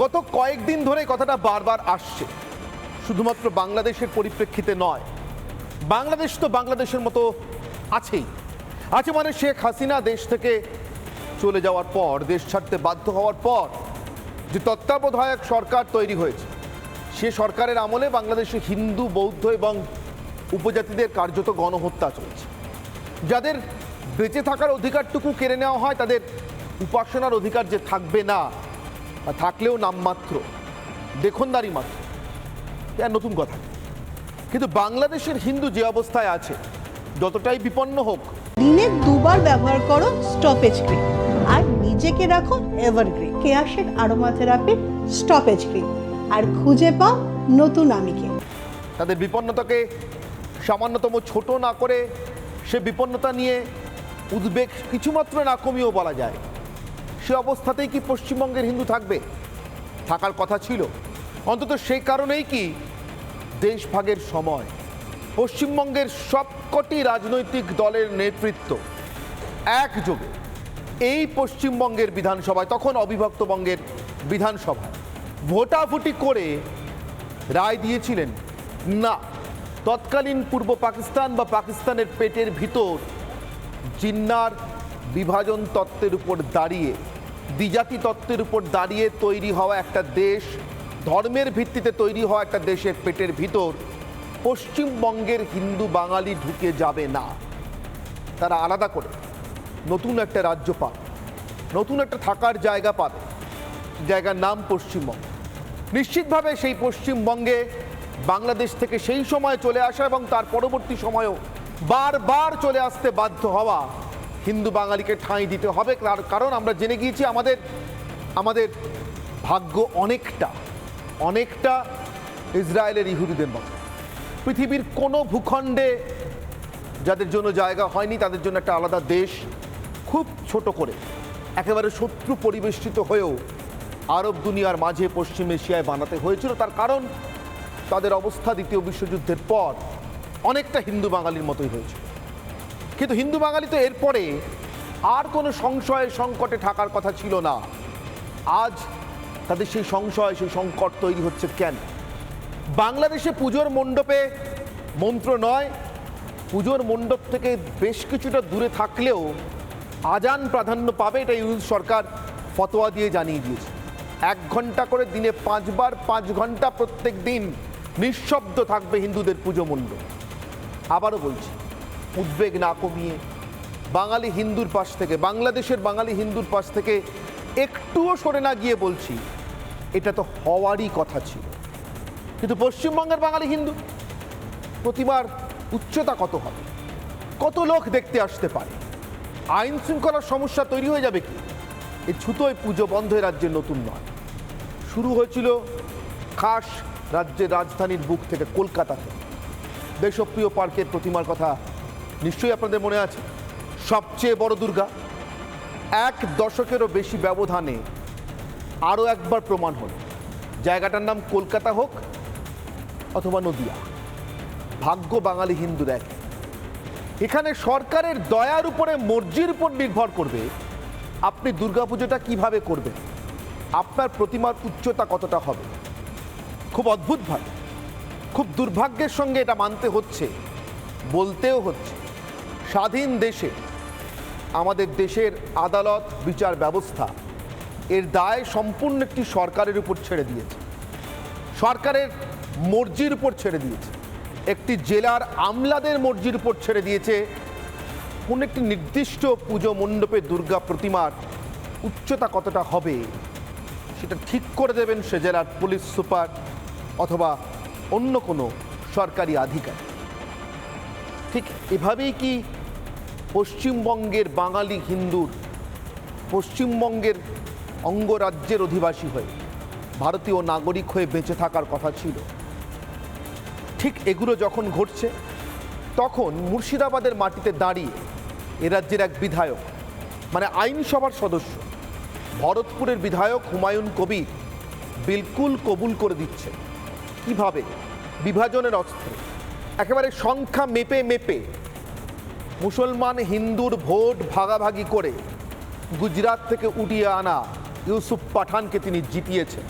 গত কয়েকদিন ধরে কথাটা বারবার আসছে। শুধুমাত্র বাংলাদেশের পরিপ্রেক্ষিতে নয়, বাংলাদেশ তো বাংলাদেশের মতো আছেই। আছে মানে শেখ হাসিনা দেশ থেকে চলে যাওয়ার পর, দেশ ছাড়তে বাধ্য হওয়ার পর যে তত্ত্বাবধায়ক সরকার তৈরি হয়েছে, সে সরকারের আমলে বাংলাদেশে হিন্দু, বৌদ্ধ এবং উপজাতিদের কার্যত গণহত্যা চলছে। যাদের বেঁচে থাকার অধিকারটুকু কেড়ে নেওয়া হয়, তাদের উপাসনার অধিকার যে থাকবে না থাকলেও নামমাত্র দেখনদারি মাত্র। এটা নতুন কথা। কিন্তু বাংলাদেশের হিন্দু যে অবস্থায় আছে যতটাই বিপন্ন হোক দিনে দুবার ব্যবহার করো স্টপেজ ক্রিম আর নিজেকে রাখো এভারগ্রিন কেয়াশেক আরোমা থেরাপির স্টপেজ ক্রিম আর খুঁজে পাও নতুন আমিকে। তাদের বিপন্নতাকে সামান্যতম ছোট না করে সে বিপন্নতা নিয়ে উদ্বেগ কিছুমাত্র না কমিয়েও বলা যায়। সে অবস্থাতেই কি পশ্চিমবঙ্গের হিন্দু থাকবে? থাকার কথা ছিল। অন্তত সেই কারণেই কি দেশভাগের সময়, পশ্চিমবঙ্গের সবকটি রাজনৈতিক দলের নেতৃত্ব একযোগে এই পশ্চিমবঙ্গের বিধানসভায়, তখন অবিভক্তবঙ্গের বিধানসভায় ভোটাভুটি করে রায় দিয়েছিলেন, না, তৎকালীন পূর্ব পাকিস্তান বা পাকিস্তানের পেটের ভিতর জিন্নার বিভাজন তত্ত্বের উপর দাঁড়িয়ে দ্বিজাতি তত্ত্বের উপর দাঁড়িয়ে তৈরি হওয়া একটা দেশ, ধর্মের ভিত্তিতে তৈরি হওয়া একটা দেশের পেটের ভিতর পশ্চিমবঙ্গের হিন্দু বাঙালি ঢুকে যাবে না। তারা আলাদা করে, নতুন একটা রাজ্য পাবে, নতুন একটা থাকার জায়গা পাবে, জায়গার নাম পশ্চিমবঙ্গ। নিশ্চিতভাবে সেই পশ্চিমবঙ্গে বাংলাদেশ থেকে সেই সময় চলে আসা এবং তার পরবর্তী সময়েও বারবার চলে আসতে বাধ্য হওয়া হিন্দু বাঙালিকে ঠাঁই দিতে হবে। কারণ আমরা জেনে গিয়েছি আমাদের আমাদের ভাগ্য অনেকটা অনেকটা ইসরায়েলের ইহুদিদের মতো। পৃথিবীর কোনো ভূখণ্ডে যাদের জন্য জায়গা হয়নি, তাদের জন্য একটা আলাদা দেশ, খুব ছোট করে, একেবারে শত্রু পরিবেষ্টিত হয়েও আরব দুনিয়ার মাঝে পশ্চিম এশিয়ায় বানাতে হয়েছিল। তার কারণ, তাদের অবস্থা দ্বিতীয় বিশ্বযুদ্ধের পর অনেকটা হিন্দু বাঙালির মতোই হয়েছিল কিন্তু হিন্দু বাঙালি তো এরপরে আর কোনো সংশয় সংকটে থাকার কথা ছিল না। আজ তাদের সেই সংশয়, সেই সংকট তৈরি হচ্ছে কেন? বাংলাদেশে পুজোর মণ্ডপে মন্ত্র নয়, পুজোর মণ্ডপ থেকে বেশ কিছুটা দূরে থাকলেও আজান প্রাধান্য পাবে এটা ইউনুস সরকার ফতোয়া দিয়ে জানিয়ে দিয়েছে। এক ঘণ্টা করে দিনে পাঁচবার পাঁচ ঘণ্টা প্রত্যেক দিন নিঃশব্দ থাকবে হিন্দুদের পুজো মণ্ডপ। আবারও বলছি উদ্বেগ না কমিয়ে বাঙালি হিন্দুর পাশ থেকে, বাংলাদেশের বাঙালি হিন্দুর পাশ থেকে একটুও সরে না গিয়ে বলছি, এটা তো হওয়ারই কথা ছিল। কিন্তু পশ্চিমবঙ্গের বাঙালি হিন্দু প্রতিমার উচ্চতা কত হবে? কত লোক দেখতে আসতে পারে? আইন শৃঙ্খলার সমস্যা তৈরি হয়ে যাবে কি? এই ছুতোয় পুজো বন্ধ রাজ্যের নতুন নয়। শুরু হয়েছিল খাস রাজ্যের রাজধানীর বুক থেকে কলকাতা থেকে দেশপ্রিয় পার্কের প্রতিমার কথা নিশ্চয়ই আপনাদের মনে আছে, সবচেয়ে বড় দুর্গা, এক দশকেরও বেশি ব্যবধানে আরও একবার প্রমাণ হলো। জায়গাটার নাম কলকাতা হোক অথবা নদিয়া, ভাগ্য বাঙালি হিন্দুর এক। এখানে সরকারের দয়ার উপরে মর্জির উপর নির্ভর করবে, আপনি দুর্গাপুজোটা কীভাবে করবেন, আপনার প্রতিমার উচ্চতা কতটা হবে। খুব অদ্ভুতভাবে, খুব দুর্ভাগ্যের সঙ্গে এটা মানতে হচ্ছে, বলতেও হচ্ছে। স্বাধীন দেশে আমাদের দেশের আদালত, বিচার ব্যবস্থা এর দায় সম্পূর্ণ একটি সরকারের উপর ছেড়ে দিয়েছে। সরকারের মর্জির উপর ছেড়ে দিয়েছে। একটি জেলার আমলাদের মর্জির উপর ছেড়ে দিয়েছে। কোন একটি নির্দিষ্ট পুজো মণ্ডপে দুর্গা প্রতিমার উচ্চতা কতটা হবে সেটা ঠিক করে দেবেন সে জেলার পুলিশ সুপার অথবা অন্য কোনো সরকারি আধিকারিক। ঠিক এভাবেই কি পশ্চিমবঙ্গের বাঙালি হিন্দুর পশ্চিমবঙ্গের অঙ্গরাজ্যের অধিবাসী হয়ে ভারতীয় নাগরিক হয়ে বেঁচে থাকার কথা ছিল। ঠিক এগুলো যখন ঘটছে, তখন মুর্শিদাবাদের মাটিতে দাঁড়িয়ে এ রাজ্যের এক বিধায়ক মানে আইনসভার সদস্য, ভরতপুরের বিধায়ক হুমায়ুন কবির বিলকুল কবুল করে দিচ্ছে। কীভাবে? বিভাজনের অস্ত্র। একেবারে সংখ্যা মেপে মেপে মুসলমান হিন্দুর ভোট ভাগাভাগি করে গুজরাট থেকে উঠিয়ে আনা ইউসুফ পাঠানকে তিনি জিতিয়েছেন।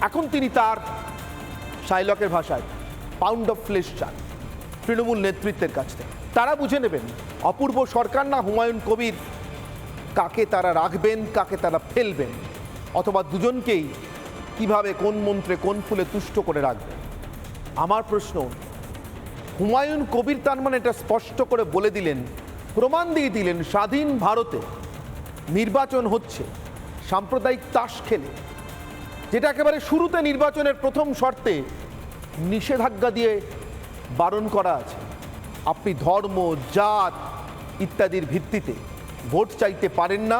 এখন তিনি তার শাইলকের ভাষায় পাউন্ড অফ ফ্লেশ চান, তৃণমূল নেতৃত্বের কাছ থেকে। তারা বুঝে নেবেন, অপূর্ব সরকার না হুমায়ুন কবির? কাকে তারা রাখবেন, কাকে তারা ফেলবেন? অথবা দুজনকেই কীভাবে কোন মন্ত্রে কোন ফুলে তুষ্ট করে রাখবেন? আমার প্রশ্ন হুমায়ুন কবির তার মানে এটা স্পষ্ট করে বলে দিলেন, প্রমাণ দিয়ে দিলেন স্বাধীন ভারতে নির্বাচন হচ্ছে, সাম্প্রদায়িক তাস খেলে, যেটা একেবারে শুরুতে নির্বাচনের প্রথম শর্তে নিষেধাজ্ঞা দিয়ে বারণ করা আছে। আপনি ধর্ম, জাত ইত্যাদির ভিত্তিতে ভোট চাইতে পারেন না,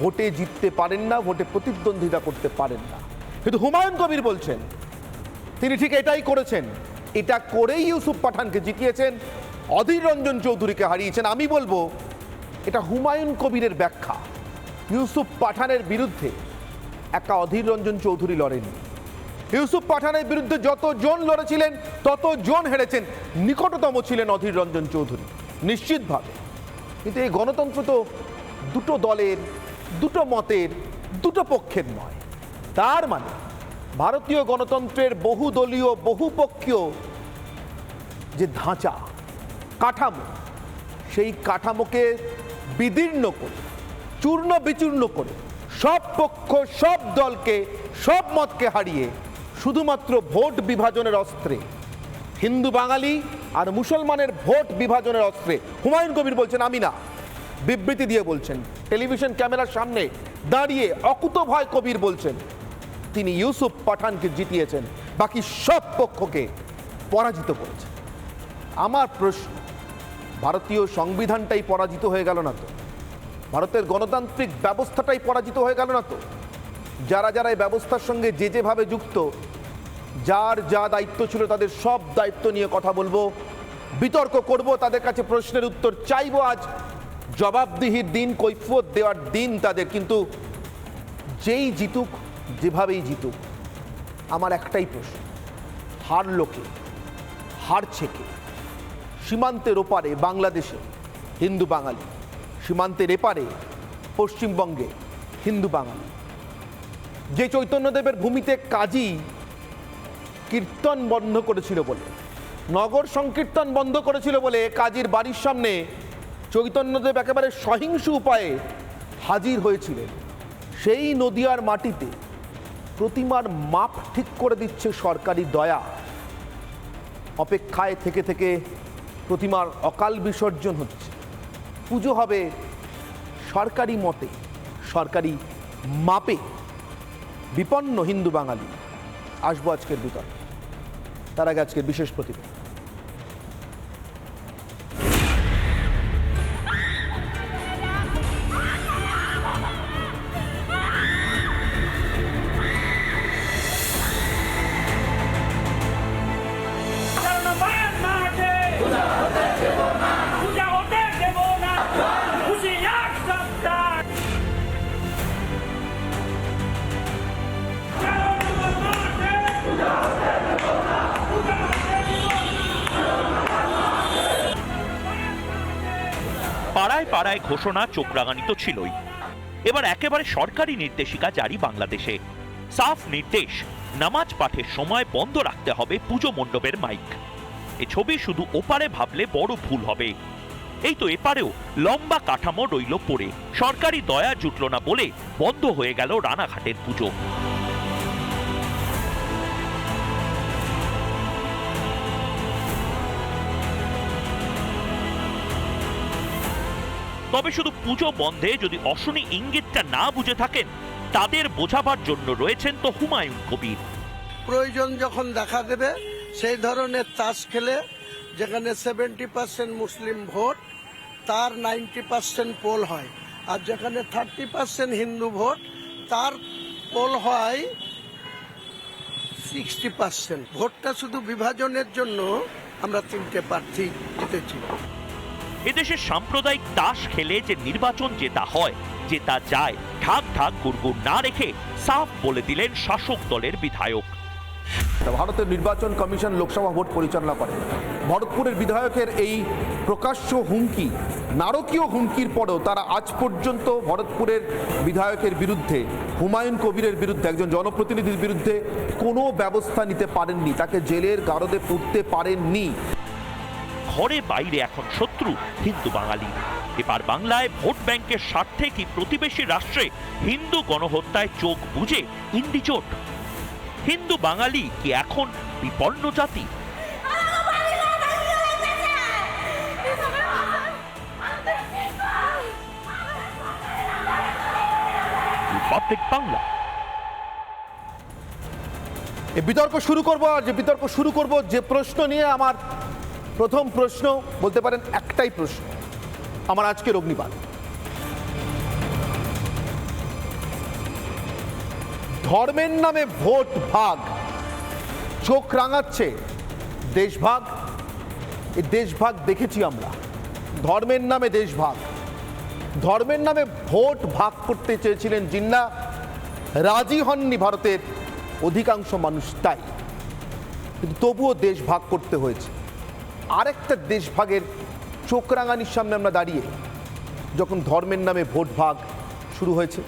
ভোটে জিততে পারেন না, ভোটে প্রতিদ্বন্দ্বিতা করতে পারেন না। কিন্তু হুমায়ুন কবির বলছেন, তিনি ঠিক এটাই করেছেন। এটা করেই ইউসুফ পাঠানকে জিতিয়েছেন। অধীর রঞ্জন চৌধুরীকে হারিয়েছেন। আমি বলব, এটা হুমায়ুন কবিরের ব্যাখ্যা। ইউসুফ পাঠানের বিরুদ্ধে একা অধীর রঞ্জন চৌধুরী লড়েনি। ইউসুফ পাঠানের বিরুদ্ধে যতজন লড়েছিলেন, ততজন হেরেছেন। নিকটতম ছিলেন অধীর রঞ্জন চৌধুরী, নিশ্চিতভাবে। কিন্তু এই গণতন্ত্র তো দুটো দলের, দুটো মতের, দুটো পক্ষের নয়। তার মানে ভারতীয় গণতন্ত্রের বহুদলীয়, বহুপক্ষীয় যে ধাঁচা, কাঠামো, সেই কাঠামোকে বিদীর্ণ করে, চূর্ণ বিচূর্ণ করে সব পক্ষ, সব দলকে, সব মতকে হারিয়ে শুধুমাত্র ভোট বিভাজনের অস্ত্রে, হিন্দু বাঙালি আর মুসলমানের ভোট বিভাজনের অস্ত্রে, হুমায়ুন কবির বলছেন, আমি না। বিবৃতি দিয়ে বলছেন, টেলিভিশন ক্যামেরার সামনে দাঁড়িয়ে অকুত ভয় কবির বলছেন তিনি ইউসুফ পাঠানকে জিতিয়েছেন। বাকি সব পক্ষকে পরাজিত করেছেন। আমার প্রশ্ন, ভারতীয় সংবিধানটাই পরাজিত হয়ে গেল না তো? ভারতের গণতান্ত্রিক ব্যবস্থাটাই পরাজিত হয়ে গেল না তো? যারা যারা এই ব্যবস্থার সঙ্গে যে যেভাবে যুক্ত, যার যা দায়িত্ব ছিল তাদের সব দায়িত্ব নিয়ে কথা বলব, বিতর্ক করব, তাদের কাছে প্রশ্নের উত্তর চাইব আজ। জবাবদিহির দিন কৈফত দেওয়ার দিন তাদের, কিন্তু যেই জিতুক যেভাবেই জিতুক, আমার একটাই প্রশ্ন হারলো কে হারছে কে সীমান্তের ওপারে বাংলাদেশে হিন্দু বাঙালি, সীমান্তের এপারে পশ্চিমবঙ্গে হিন্দু বাঙালি। যে চৈতন্যদেবের ভূমিতে কাজী কীর্তন বন্ধ করেছিল বলে, নগর সংকীর্তন বন্ধ করেছিল বলে কাজীর বাড়ির সামনে চৈতন্যদেব একেবারে সহিংস উপায়ে হাজির হয়েছিলেন। সেই নদিয়ার মাটিতে প্রতিমার মাপ ঠিক করে দিচ্ছে সরকারি দয়া। অপেক্ষায় থেকে থেকে প্রতিমার অকাল বিসর্জন হচ্ছে। পুজো হবে সরকারি মতে, সরকারি মাপে। বিপন্ন হিন্দু বাঙালি। আসব আজকের বিতর্ক। তার আগে আজকের বিশেষ প্রতিবেদন। পাড়ায় ঘোষণা চোখ রাঙানি তো ছিলই। এবার একেবারে সরকারি নির্দেশিকা জারি বাংলাদেশে। সাফ নির্দেশ, নামাজ পাঠের সময় বন্ধ রাখতে হবে পুজো মণ্ডপের মাইক। এ ছবি শুধু ওপারে ভাবলে বড় ভুল হবে। এই তো এপারেও লম্বা কাঠামো রইল পড়ে। সরকারি দয়া জুটল না বলে বন্ধ হয়ে গেল রানাঘাটের পুজো। তবে শুধু পুজো বন্ধে যদি অশনি ইঙ্গিতটা না বুঝে থাকেন, তাদের বোঝাবার জন্য রয়েছেন তো হুমায়ুন কবির। প্রয়োজন যখন দেখা দেবে, সেই ধরনের তাস খেলে, যেখানে সেভেন্টি পার্সেন্ট মুসলিম ভোট, তার নাইনটি পার্সেন্ট পোল হয়। আর যেখানে থার্টি পার্সেন্ট হিন্দু ভোট, তার পোল হয় সিক্সটি পার্সেন্ট ভোটটা শুধু বিভাজনের জন্য আমরা তিনটে প্রার্থী জিতেছি। এদেশে সাম্প্রদায়িক তাস খেলে যে নির্বাচন জেতা হয়, জেতা যায়, ঢাক ঢাক গুড়গুড় না রেখে সাফ বলে দিলেন শাসক দলের বিধায়ক। ভারতের নির্বাচন কমিশন লোকসভা ভোট পরিচালনা করে। ভরতপুরের বিধায়কের এই প্রকাশ্য হুমকি, নারকীয় হুমকির পরেও তারা আজ পর্যন্ত ভরতপুরের বিধায়কের বিরুদ্ধে, হুমায়ুন কবিরের বিরুদ্ধে, একজন জনপ্রতিনিধির বিরুদ্ধে কোনো ব্যবস্থা নিতে পারেননি। তাকে জেলের গারদে পুড়তে পারেননি। ঘরে বাইরে এখন শত্রু, হিন্দু বাঙালি। এবার বাংলায় ভোট ব্যাংকের স্বার্থে কি প্রতিবেশী রাষ্ট্রে হিন্দু গণহত্যায় চোখ বুঝে ইন্ডিজোট হিন্দু বাঙালি কি এখন বিপন্ন জাতি? বাংলা বিতর্ক শুরু করব আর যে বিতর্ক শুরু করব যে প্রশ্ন নিয়ে আমার প্রথম প্রশ্ন বলতে পারেন একটাই প্রশ্ন। আমার আজকের অগ্নিবাদ ধর্মের নামে ভোট ভাগ। চোখ রাঙাচ্ছে দেশভাগ এই দেশভাগ দেখেছি আমরা। ধর্মের নামে দেশভাগ ধর্মের নামে ভোট ভাগ করতে চেয়েছিলেন জিন্না। রাজি হননি ভারতের অধিকাংশ মানুষ তাই। কিন্তু তবুও দেশ ভাগ করতে হয়েছে। আরেকটা দেশভাগের চোখরাঙানির সামনে আমরা দাঁড়িয়ে যখন ধর্মের নামে ভোট ভাগ শুরু হয়েছে,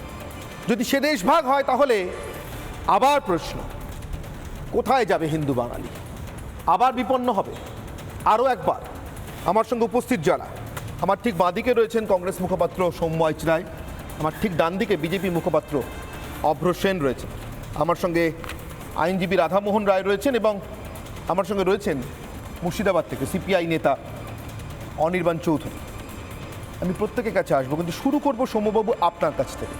যদি সে দেশ ভাগ হয় তাহলে আবার প্রশ্ন, কোথায় যাবে হিন্দু বাঙালি? আবার বিপন্ন হবে। আরও একবার, আমার সঙ্গে উপস্থিত যারা, আমার ঠিক বাঁদিকে রয়েছেন কংগ্রেস মুখপাত্র সৌম্য রায় আমার ঠিক ডান দিকে বিজেপি মুখপাত্র অভ্র সেন রয়েছেন, আমার সঙ্গে আইনজীবী রাধামোহন রায় রয়েছেন এবং আমার সঙ্গে রয়েছেন মুর্শিদাবাদ থেকে সিপিআই নেতা অনির্বাণ চৌধুরী। আমি প্রত্যেকের কাছে আসব, কিন্তু শুরু করব সৌম্যবাবু আপনার কাছ থেকে।